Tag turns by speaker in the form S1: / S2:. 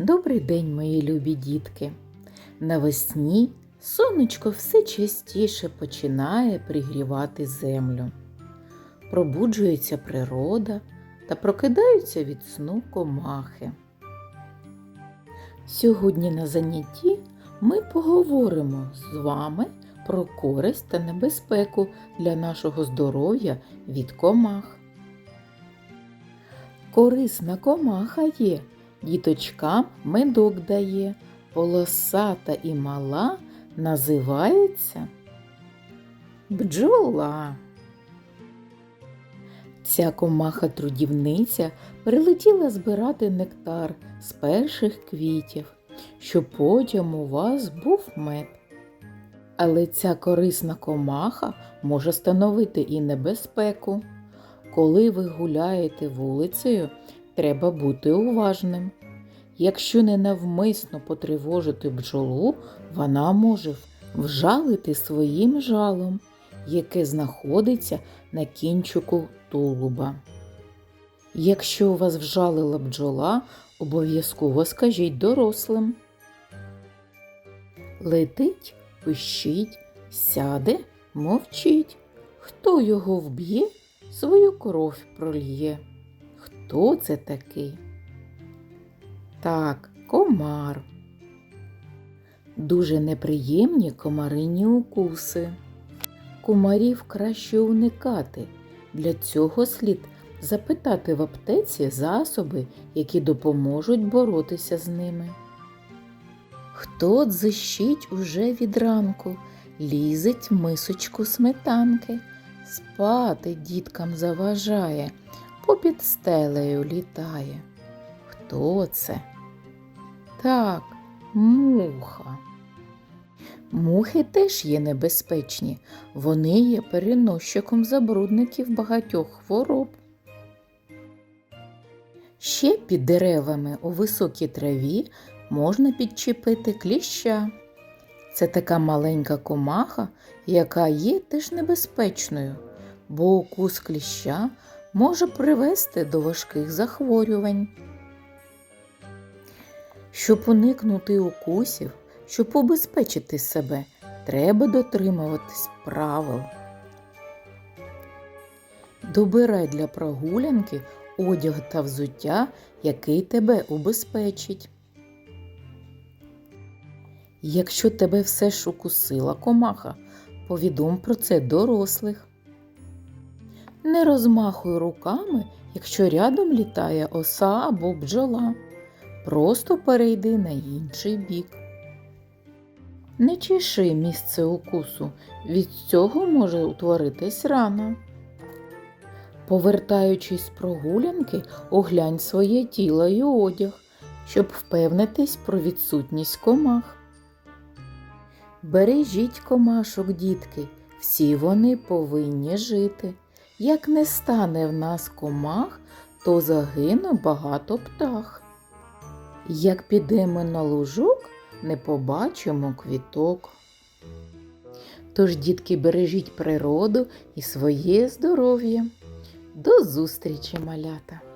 S1: Добрий день, мої любі дітки. Навесні сонечко все частіше починає пригрівати землю. Пробуджується природа та прокидаються від сну комахи. Сьогодні на занятті ми поговоримо з вами про користь та небезпеку для нашого здоров'я від комах. Корисна комаха є, діточкам медок дає, полосата і мала називається бджола. Ця комаха-трудівниця прилетіла збирати нектар з перших квітів, щоб потім у вас був мед. Але ця корисна комаха може становити і небезпеку. Коли ви гуляєте вулицею, треба бути уважним. Якщо ненавмисно потривожити бджолу, вона може вжалити своїм жалом, яке знаходиться на кінчику тулуба. Якщо у вас вжалила бджола, обов'язково скажіть дорослим. Летить, пищить, сяде, мовчить. Хто його вб'є, свою кров прольє. Хто це такий? Так, комар. Дуже неприємні комарині укуси. Комарів краще уникати. Для цього слід запитати в аптеці засоби, які допоможуть боротися з ними. Хто дзищить уже від ранку, лізить мисочку сметанки, спати діткам заважає, попід стелею літає. Хто це? Так, муха. Мухи теж є небезпечні. Вони є переносчиком забрудників багатьох хвороб. Ще під деревами у високій траві можна підчепити кліща. Це така маленька комаха, яка є теж небезпечною, бо укус кліща може привести до важких захворювань. Щоб уникнути укусів, щоб убезпечити себе, треба дотримуватись правил. Добирай для прогулянки одяг та взуття, який тебе убезпечить. Якщо тебе все ж укусила комаха, повідом про це дорослих. Не розмахуй руками, якщо рядом літає оса або бджола. Просто перейди на інший бік. Не чеши місце укусу, від цього може утворитись рана. Повертаючись з прогулянки, оглянь своє тіло і одяг, щоб впевнитись про відсутність комах. Бережіть комашок, дітки, всі вони повинні жити. Як не стане в нас комах, то загине багато птах. Як підемо на лужок, не побачимо квіток. Тож, дітки, бережіть природу і своє здоров'я. До зустрічі, малята!